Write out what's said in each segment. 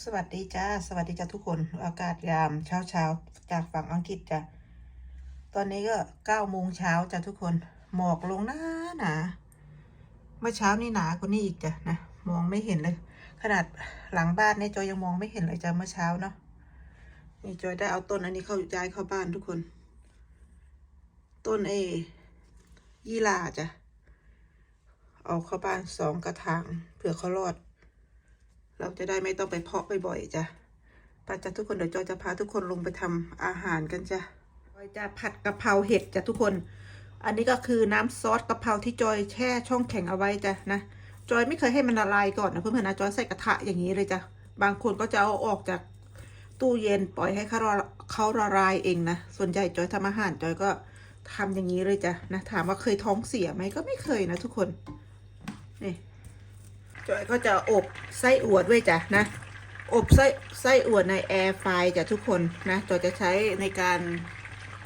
สวัสดีจ้า สวัสดีจ้าทุกคน อากาศยามเช้าเช้าจากฝั่งอังกฤษจ้ะ ตอนนี้ก็เก้าโมงเช้าจ้ะทุกคน หมอกลงหนาหนาเมื่อเช้านี่หนากว่านี้อีกจ้ะนะ มองไม่เห็นเลย ขนาดหลังบ้านเนี่ยจอยยังมองไม่เห็นเลยจ้ะเมื่อเช้าเนาะ นี่จอยได้เอาต้นอันนี้เข้าย้ายเข้าบ้านทุกคน ต้นเอยี่หร่าจ้ะ เอาเข้าบ้านสองกระถางเผื่อเขารอด เราจะได้ไม่ต้องไปเพาะบ่อยๆจ้ะไป้าจ้ะทุกคนเดี๋ยวจอยจะพาทุกคนลงไปทำอาหารกันจ้ะจอยจะผัดกะเพราเห็ดจ้ะทุกคน อันนี้ก็คือน้ำซอสกะเพราที่จอยแช่ช่องแข็งเอาไว้จ้ะนะ จอยไม่เคยให้มันละลายก่อนนะเพื่อนๆนะจอยใส่กระทะอย่างนี้เลยจ้ะ บางคนก็จะเอาออกจากตู้เย็นปล่อยให้เขาละเขาละลายเองนะ ส่วนใหญ่จอยทำอาหารจอยก็ทำอย่างนี้เลยจ้ะนะ ถามว่าเคยท้องเสียไหมก็ไม่เคยนะทุกคน นี่ จอยก็จะอบไส้อวด้วยจ้ะนะ อบไส้ไส้อั่วในแอร์ไฟจ้ะทุกคนนะจอยจะใช้ในการ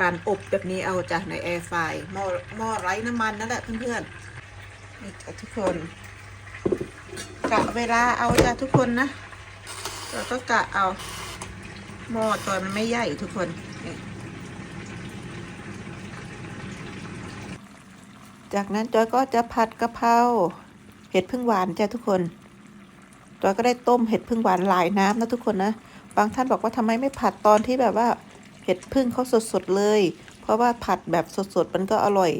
การอบแบบนี้เอาจ้ะในแอร์ไฟหม้อหม้อไร้น้ำมันนั่นแหละเพื่อนๆนี่จ้ะทุกคนกะเวลาเอาจ้ะทุกคนนะเราก็กะเอาหม้อจอยมันไม่ใหญ่ทุกคนจากนั้นจอยก็จะผัดกะเพรา เห็ดพึ่งหวานจ้ะทุกคนจอยก็ได้ต้มเห็ดพึ่งหวานหลายน้ำนะทุกคนนะ บางท่านบอกว่าทำไมไม่ผัดตอนที่แบบว่าเห็ดพึ่งเขาสดๆเลย เพราะว่าผัดแบบสดๆมันก็อร่อย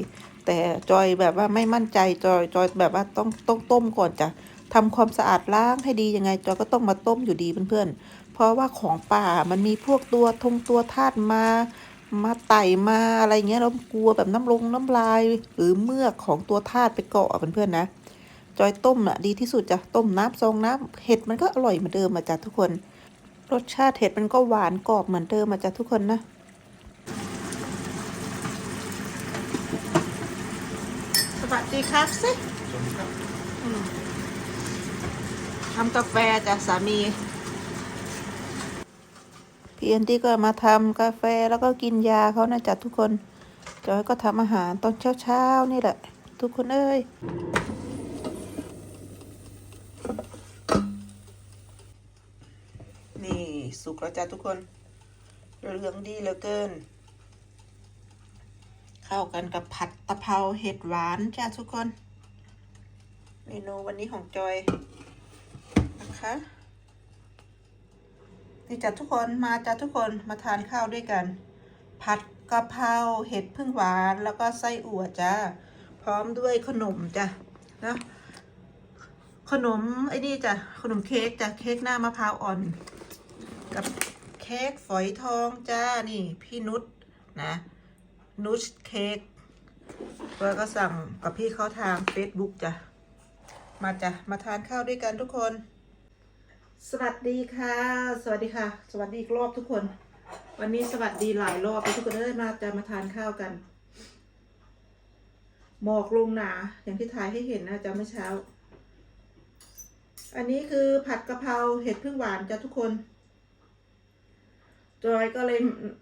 แต่จอยแบบว่าไม่มั่นใจจอยจอยแบบว่าต้องต้องต้มก่อนจ้ะทำความสะอาดล้างให้ดียังไงจอยก็ต้องมาต้มอยู่ดีเพื่อนๆ เพราะว่าของป่ามันมีพวกตัวทงตัวธาตุมา มาไต่มาอะไรเงี้ยเรากลัวแบบน้ำลงน้ำลาย หรือเมือกของตัวธาตุไปเกาะเพื่อนๆนะ จอยต้มอะดีที่สุดจ้ะต้มน้ำซองน้ำเห็ดมันก็อร่อยเหมือนเดิมอะจ้ะทุกคน รสชาติเห็ดมันก็หวานกรอบเหมือนเดิมอะจ้ะทุกคนนะสวัสดีครับสิทำกาแฟจ้ะสามีพี่เอ็นที่ก็มาทำกาแฟแล้วก็กินยาเขานะจ๊ะทุกคน จอยก็ทำอาหารตอนเช้าๆนี่แหละ ทุกคนเอ้ย สุกแล้วจ้ะทุกคน เหลืองดีเหลือเกิน เข้ากันกับผัดตะเภาเห็ดหวานจ้ะทุกคน เมนูวันนี้ของจอยนะคะนี่จ้ะทุกคนมาจ้ะทุกคนมาทานข้าวด้วยกัน ผัดกะเพราเห็ดพึ่งหวานแล้วก็ไส้อั่วจ้าพร้อมด้วยขนมจ้ะนะขนมไอ้นี่จ้ะขนมเค้กจ้ะเค้กหน้ามะพร้าวอ่อน กับเค้กฝอยทองจ้า นี่พี่นุชนะ นุชเค้กแล้วก็สั่งกับพี่เขาทาง Facebook จ้ะ มาจ้ะ มาทานข้าวด้วยกันทุกคน สวัสดีค่ะ สวัสดีค่ะ สวัสดีอีกรอบทุกคน วันนี้สวัสดีหลายรอบทุกคนได้ยมาจะมาทานข้าวกันหมอกลงหนา อย่างที่ถ่ายให้เห็นนะจ๊ะเมื่อเช้า อันนี้คือผัดกะเพราเห็ดพึ่งหวานจ้ะทุกคน จอยก็เลย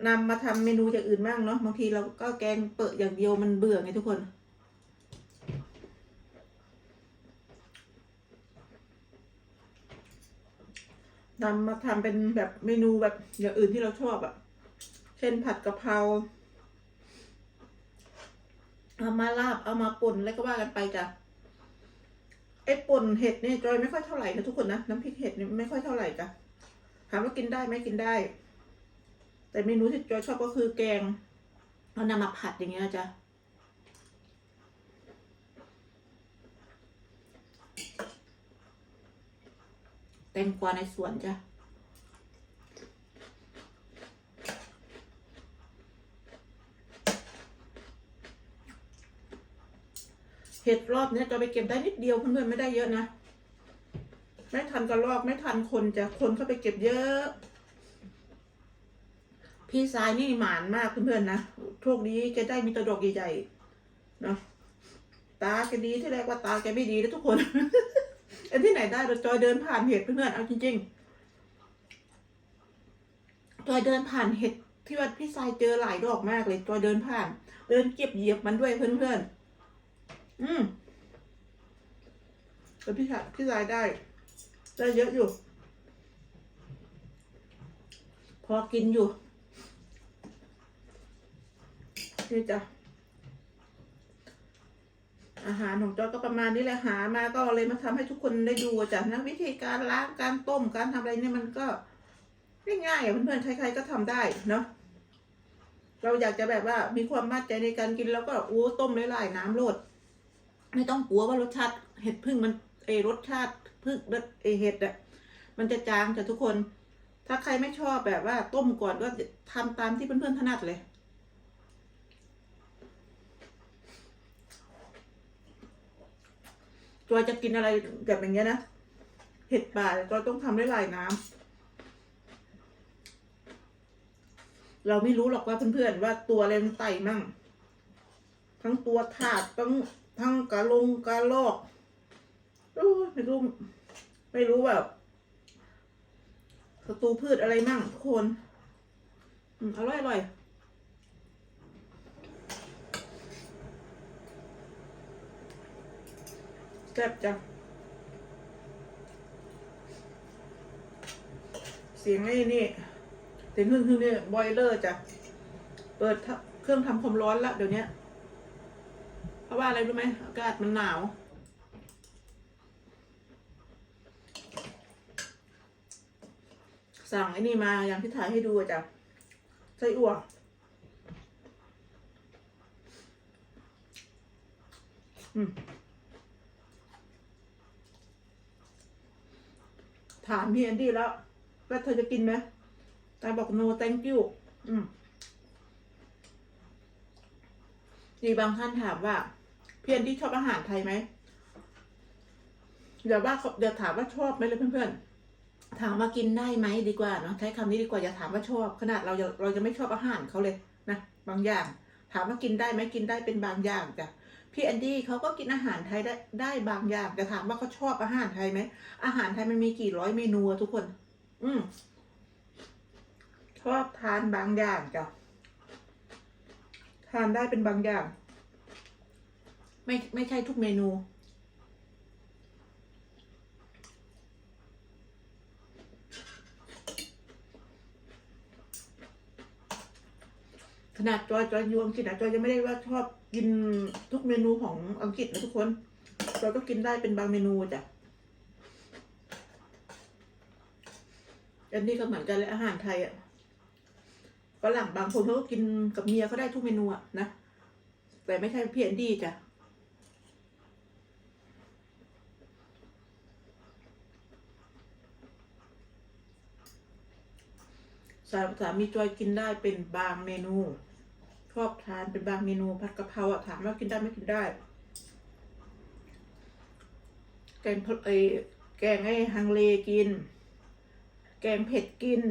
นำมาทำเมนูอย่างอื่นบ้างเนาะบางทีเราก็แกงเปิดอย่างเดียวมันเบื่อไงทุกคนนำมาทำเป็นแบบเมนูแบบอย่างอื่นที่เราชอบอะ่ะ เช่นผัดกะเพรา เอามาลาบ เอามาป่นแล้วก็ว่ากันไปจ้ะ ไอ้ป่นเห็ดเนี่ยจอยไม่ค่อยเท่าไหร่นะทุกคนนะ น้ำพริกเห็ดเนี่ยไม่ค่อยเท่าไหร่จ้ะ ถามว่ากินได้ไหมกินได้ แต่เมนูที่จอยชอบก็คือแกงเอานำมาผัดอย่างเงี้ยจ้ะแตงกวาในสวนจ้ะเห็ดรอบเนี้ยจะไปเก็บได้นิดเดียวเพื่อนๆไม่ได้เยอะนะ ไม่ทันกระรอกไม่ทันคนจะคนเข้าไปเก็บเยอะ พี่สายนี่หมานมากเพื่อนๆนะโชคดีแกได้มีตะดอกใหญ่ๆเนาะตาแกดีที่แรกว่าตาแกไม่ดีนะทุกคนเอ็นที่ไหนได้เราจอยเดินผ่านเห็ดเพื่อนๆเอาจริงๆจอยเดินผ่านเห็ดที่ว่าพี่สายเจอหลายดอกมากเลยจอยเดินผ่าน เดินเก็บเหยียบมันด้วยเพื่อนๆอืมแต่พี่สายพี่สายได้ได้เยอะอยู่ พอกินอยู่ นี่จ้ะอาหารของจอยก็ประมาณนี้แหละหามาก็เลยมาทำให้ทุกคนได้ดูจ้ะนะวิธีการล้างการต้มการทำอะไรเนี่ยมันก็ง่ายๆเพื่อนๆใครๆก็ทำได้เนาะเราอยากจะแบบว่ามีความมั่นใจในการกินแล้วก็อู้ต้มหลายๆน้ำโลด ไม่ต้องกลัวว่ารสชาติเห็ดพึ่งมันเอรสชาติพึ่งเอเห็ดอะมันจะจางจ้ะทุกคน ถ้าใครไม่ชอบแบบว่าต้มก่อนก็ทำตามที่เพื่อนๆถนัดเลย จอยจะกินอะไรแบบอย่างเงี้ยนะเห็ดป่าจอยต้องทำด้หลายน้ำเราไม่รู้หรอกว่าเพื่อนๆว่าตัวอะไรมันไต่มั่ง ทั้งตัวถาดทั้งทั้งกระลงกระลอกไม่รู้ไม่รู้แบบศัตรูพืชอะไรมั่งทุกคน อร่อยอร่อย ซ่บจ้ะเสียงไอ้นี่เสียงฮึ่องฮึ่องนี่บอยเลอร์จ้ะเปิดเครื่องทำความร้อนละเดี๋ยวนี้เพราะว่าอะไรรู้ไหมอากาศมันหนาวสั่งไอ้นี่มาอย่างที่ถ่ายให้ดูจ้ะไส้อั่วอืม ถามพี่แอนดี้แล้วว่าเธอจะกินไหมตาบอก no thank you อืมมีบางท่านถามว่าพี่แอนดี้ชอบอาหารไทยไหมเดี๋ยวว่าเดี๋ยวถามว่าชอบไหมเลยเพื่อนๆ ถามว่ากินได้ไหมดีกว่าเนาะใช้คำนี้ดีกว่าอย่าถามว่าชอบ ขนาดเราเราจะไม่ชอบอาหารเขาเลยนะบางอย่าง ถามว่ากินได้ไหมกินได้เป็นบางอย่างจ้ะ พี่แอนดี้เขาก็กินอาหารไทยได้ได้บางอย่างแต่ถามว่าเขาชอบอาหารไทยไหมอาหารไทยมันมีกี่ร้อยเมนูทุกคน อืมชอบทานบางอย่างจ้ะทานได้เป็นบางอย่าง ไม่ไม่ใช่ทุกเมนู ขนาดจอยจอยอยู่อังกฤษนะจอยยังไม่ได้ว่าชอบกินทุกเมนูของอังกฤษนะทุกคนจอยก็กินได้เป็นบางเมนูจ้ะอันนี้ก็เหมือนกันเลยอาหารไทยอะฝรั่งบางคนเขาก็กินกับเมียเขาได้ทุกเมนูอะนะ แต่ไม่ใช่พี่แอนดี้จ้ะสาสามีจอยกินได้เป็นบางเมนู ชอบทานเป็นบางเมนูผัดกะเพราอะถามว่ากินได้ไม่กินได้ แกงพะไอแกงไอ้ฮังเลกิน แกงเผ็ดกิน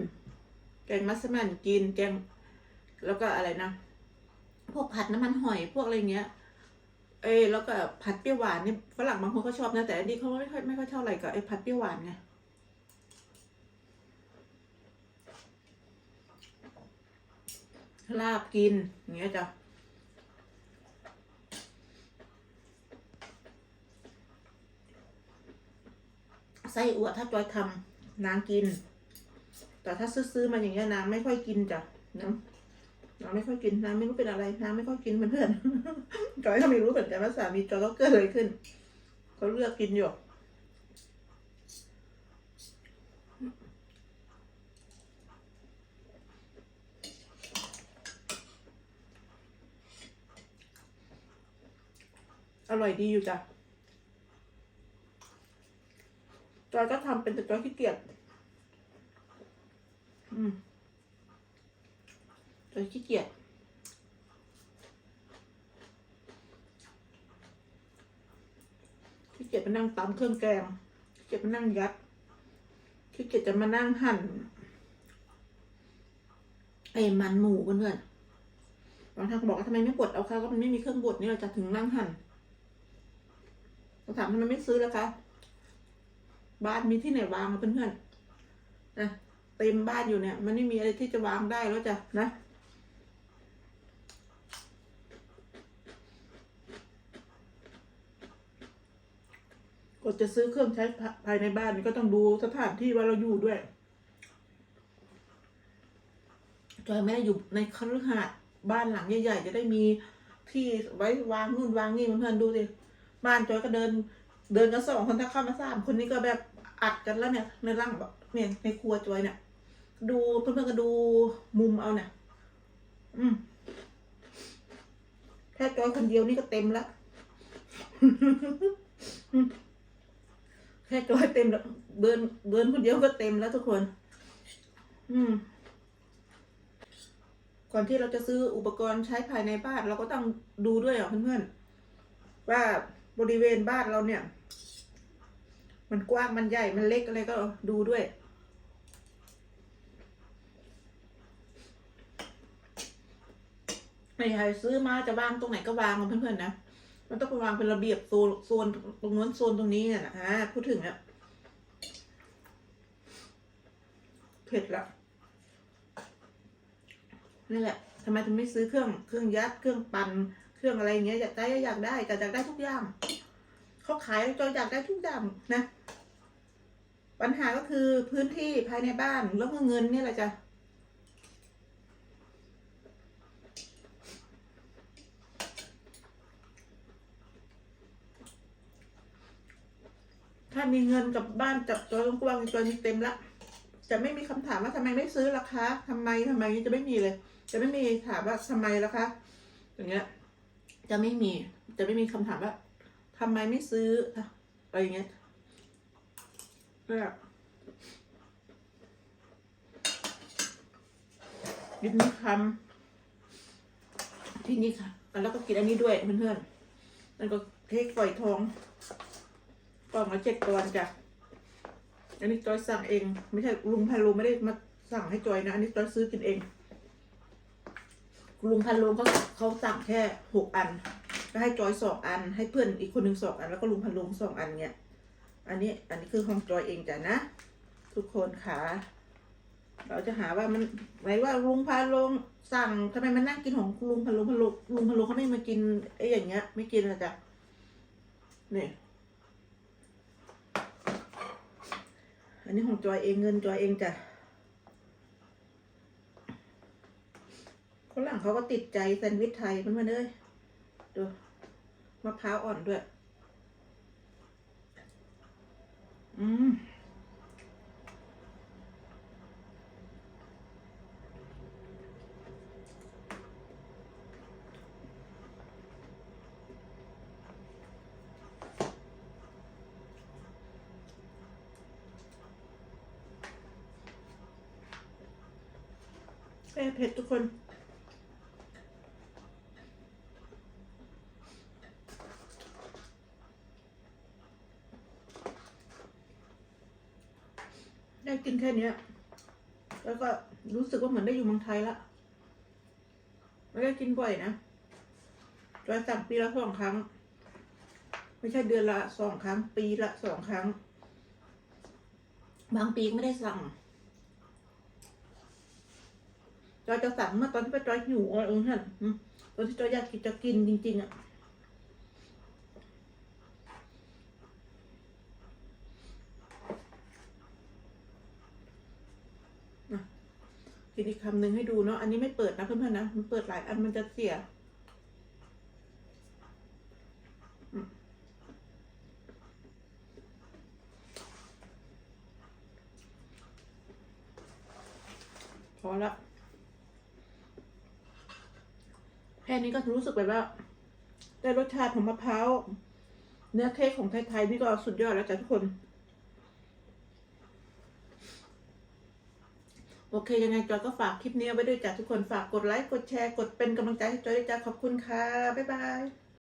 แกงมัสมั่นกิน แกงแล้วก็อะไรนะ พวกผัดน้ำมันหอยพวกอะไรเงี้ย เอ้แล้วก็ผัดเปรี้ยวหวานนี่ฝรั่งบางคนก็ชอบนะแต่อันนี้เขาไม่ค่อยไม่ค่อยชอบอะไรกับไอ้ผัดเปรี้ยวหวานไง ลาบกิน อย่างเงี้ยจ้ะไส้อั่วถ้าจอยทำนางกิน แต่ถ้าซื้อๆมาอย่างเงี้ยนางไม่ค่อยกินจ้ะนะนางไม่ค่อยกินนางไม่รู้เป็นอะไรนางไม่ค่อยกินเพื่อนๆจอยก็ไม่รู้เหมือนกันว่าสามีจอยก็เกิดอะไรขึ้นเขาเลือกกินอยู่ ร่อยดีอยู่จ้ะจอยก็ทำเป็นแต่จอยขี้เกียจอืมจอยขี้เกียจขี้เกียจมานั่งตำเครื่องแกงขี้เกียจมานั่งยัดขี้เกียจจะมานั่งหั่นไอ้มันหมูเพื่อนๆบางท่านก็บอกว่าทำไมไม่บดเอาคะก็มันไม่มีเครื่องบดนี่เราจะถึงนั่งหั่น เราถามทำไมไม่ซื้อแล้วคะ บ้านมีที่ไหนวางอะเพื่อนๆนะเต็มบ้านอยู่เนี่ย มันไม่มีอะไรที่จะวางได้แล้วจ้ะนะก็จะซื้อเครื่องใช้ภายในบ้านนี่ก็ต้องดูสถานที่ว่าเราอยู่ด้วยจอยไม่ได้อยู่ในคฤหาสน์บ้านหลังใหญ่ๆจะได้มีที่ไว้วางนู่นวางนี่เพื่อนๆดูสิ บ้านจอยก็เดิน เดินกันสองคนถ้าเข้ามาสามคนนี้ก็แบบอัดกันแล้วเนี่ย ในร่างแบบเนี่ยในครัวจอยเนี่ย ดูเพื่อนๆก็ดูมุมเอาเนี่ย อืมแค่จอยคนเดียวนี่ก็เต็มแล้วแค่จอยเต็มแล้วเดินเดินคนเดียวก็เต็มแล้วทุกคน อืม ก่อนที่เราจะซื้ออุปกรณ์ใช้ภายในบ้าน เราก็ต้องดูด้วยอะเพื่อนๆว่า บริเวณบ้านเราเนี่ย มันกว้างมันใหญ่มันเล็กอะไรก็ดูด้วย ไม่ใช่ซื้อมาจะวางตรงไหนก็วางอะเพื่อนๆนะมันต้องไปวางเป็นระเบียบโซนโซนตรงนู้นโซนตรงนี้เนี่ยนะฮะพูดถึงอะเผ็ดละนี่แหละทำไมถึงไม่ซื้อเครื่องเครื่องยัดเครื่องปั่นเครื่องอะไรอย่างเงี้ยอยากได้อยากได้แต่อยากได้ทุกอย่าง เขาขายจอยอยากได้ทุกอย่างนะ ปัญหาก็คือพื้นที่ภายในบ้านแล้วก็เงินเนี่ยแหละจ้ะถ้ามีเงินกับบ้านจับจอยกว้างๆจอยนี่เต็มละ จะไม่มีคำถามว่าทำไมไม่ซื้อราคาทำไมทำไมจะไม่มีเลย จะไม่มีถามว่าทำไมล่ะคะอย่างเงี้ย จะไม่มี จะไม่มีคำถามว่า ทำไมไม่ซื้ออะไรอย่างเงี้ยแบบยินดีคำที่นี่ค่ะ แล้วก็กินอันนี้ด้วยเพื่อนๆนั่นก็เค้กฝอยทองกล่องละเจ็ดตอนจ้ะอันนี้จอยสั่งเอง ไม่ใช่ลุงพันลุงไม่ได้มาสั่งให้จอยนะ อันนี้จอยซื้อกินเองลุงพันลุงเขาเขาสั่งแค่หกอัน ก็ให้จอยสองอัน ให้เพื่อนอีกคนหนึ่งสองอัน แล้วก็ลุงพันลุงสองอันเนี่ย อันนี้อันนี้คือของจอยเองจ้ะนะ ทุกคนค่ะเราจะหาว่ามันไหนว่าลุงพันลุงสั่งทำไมมันนั่งกินของลุงพันลุงพันลุงลุงพันลุงเขาไม่มากินไอ้อย่างเงี้ย ไม่กินนะจ๊ะนี่อันนี้ของจอยเองเงินจอยเองจ้ะคนหลังเขาก็ติดใจแซนด์วิชไทยเพื่อนๆเอ้ยดู มะพร้าวอ่อนด้วย อืมแค่เผ็ดทุกคน ได้กิน แค่เนี้ย แล้วก็รู้สึกว่าเหมือนได้อยู่เมืองไทยละไม่ได้กินบ่อยนะจอยสั่งปีละสองครั้ง ไม่ใช่เดือนละสองครั้ง ปีละสองครั้ง บางปีก็ไม่ได้สั่งจอยจะสั่งเมื่อตอนที่ไปจอยหิวอะไรอย่างเงี้ยอืมตอนที่จอยอยากกินจะกินจริงๆอะอะ กินอีกคำหนึ่งให้ดูเนาะ อันนี้ไม่เปิดนะเพื่อนๆนะ มันเปิดหลายอันมันจะเสียอืมพอละแค่นี้ก็รู้สึกแบบว่า ได้รสชาติของมะพร้าว เนื้อเค้กของไทยๆนี่ก็สุดยอดแล้วจ้ะทุกคน โอ เคยังไงจอยก็ฝากคลิปนี้ไว้ด้วยจ้ะทุกคนฝากกดไลค์กดแชร์กดเป็นกำลังใจให้จอยด้วยจ้ะขอบคุณค่ะ บ๊ายบาย